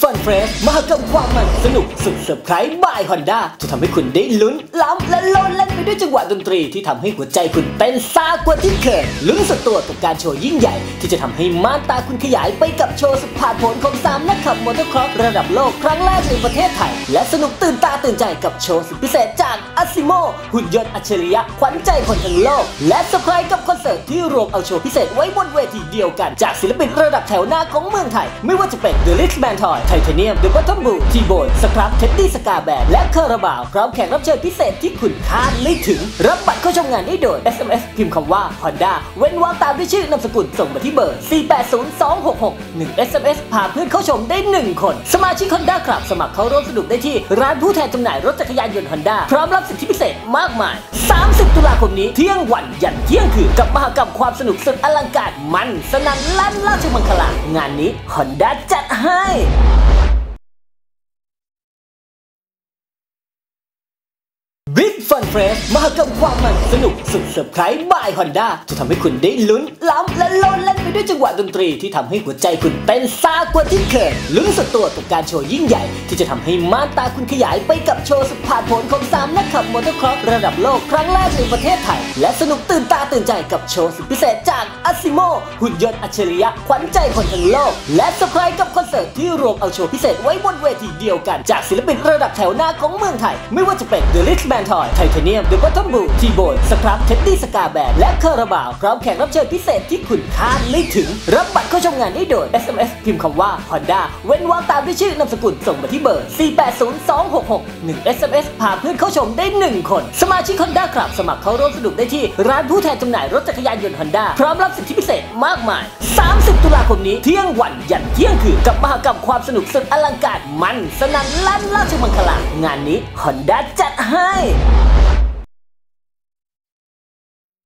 Fun f r e s h มหกรรมความมันสนุกสุดเซอร์ไพรส์บายฮอนด้าจะทำให้คุณได้ลุ้นล้ำและโลนเล่นไป ด้วยจังหวะดนตรีที่ทำให้หัวใจคุณเต้นซ่ากว่าที่เคยลุ้นสุดตัวกับการโชว์ยิ่งใหญ่ ที่จะทำให้ม่านตาคุณขยายไปกับโชว์สุดผ่านผลของสามนักขับมอเตอร์ครอสระดับโลกครั้งแรกในประเทศไทย และสนุกตื่นตาตื่นใจกับโชว์สุดพิเศษจากอัซิโมหุ่นยนต์อัจฉริยะขวัญใจคนทั้งโลก และเซอร์ไพรส์กับคอนเสิร์ตที่รวมเอาโชว์พิเศษไว้บนเวทีเดียวกัน จากศิลปินระดับแถวหน้าของเมืองไทย ไม่ว่าจะเป็น The Rich Man Toy Titanium The Bottom Blue T-Bone สครับเท็ดดี้สกาแบนและคาราบาวพร้อมแขกรับเชิญพิเศษที่คุณคาดไม่ถึง รับบัตรเข้าชมงานได้โดย SMS พิมพ์คำว่า Honda เว้นวรรคตามด้วยชื่อนามสกุลส่งมาที่เบอร์ 480-266 1 SMS พาเพื่อนเข้าชมได้ 1 คน สมาชิก Honda ครับสมัครเข้าร่วมสนุกได้ที่ ร้านผู้แทนจำหน่ายรถจักรยานยนต์ Honda พร้อมรับสิทธิพิเศษมากมาย 30 ตุลาคมนี้เที่ยงวันยันเที่ยงคืนกับมหกรรมความสนุกสุดอลังการมันสนั่นลั่นราชมังคลางานนี้ Honda จัดให้ Fun f r e s h มหกรรมความมันสนุกสุดเซอร์ไพรส์บายฮอนด้าจะทำให้คุณได้ลุ้นล้ำและโลนเล่นไปด้วยจังหวะดนตรีที่ทำให้หัวใจคุณเต้นซากว่าที่เคยลุ้นสุดตัวกับการโชว์ยิ่งใหญ่ ที่จะทำให้ม่านตาคุณขยายไปกับโชว์สุดผ่านผลของสามนักขับมอเตอร์ครอสระดับโลกครั้งแรกในประเทศไทย และสนุกตื่นตาตื่นใจกับโชว์สุดพิเศษจากอัซิโมหุ่นยนต์อัจฉริยะขวัญใจคนทั้งโลก และเซอร์ไพรส์กับคอนเสิร์ตที่รวมเอาโชว์พิเศษไว้บนเวทีเดียวกัน จากศิลปินระดับแถวหน้าของเมืองไทย ไม่ว่าจะเป็น The Rich Man Toy Titanium The Bottom Blue T-Bone สครับเท็ดดี้สกาแบนและคาราบาวพร้อมแขกรับเชิญพิเศษที่คุณคาดไม่ถึง รับบัตรเข้าชมงานได้โดย SMS พิมพ์คำว่า Honda เว้นวรรคตามด้วยชื่อนามสกุลส่งมาที่เบอร์ 480-266 1 SMS พาเพื่อนเข้าชมได้ 1 คน สมาชิก Honda ครับสมัครเข้าร่วมสนุกได้ที่ ร้านผู้แทนจำหน่ายรถจักรยานยนต์ Honda พร้อมรับสิทธิพิเศษมากมาย 30 ตุลาคมนี้เที่ยงวันยันเที่ยงคืนกับมหกรรมความสนุกสุดอลังการมันสนั่นลั่นราชมังคลางานนี้ Honda จัดให้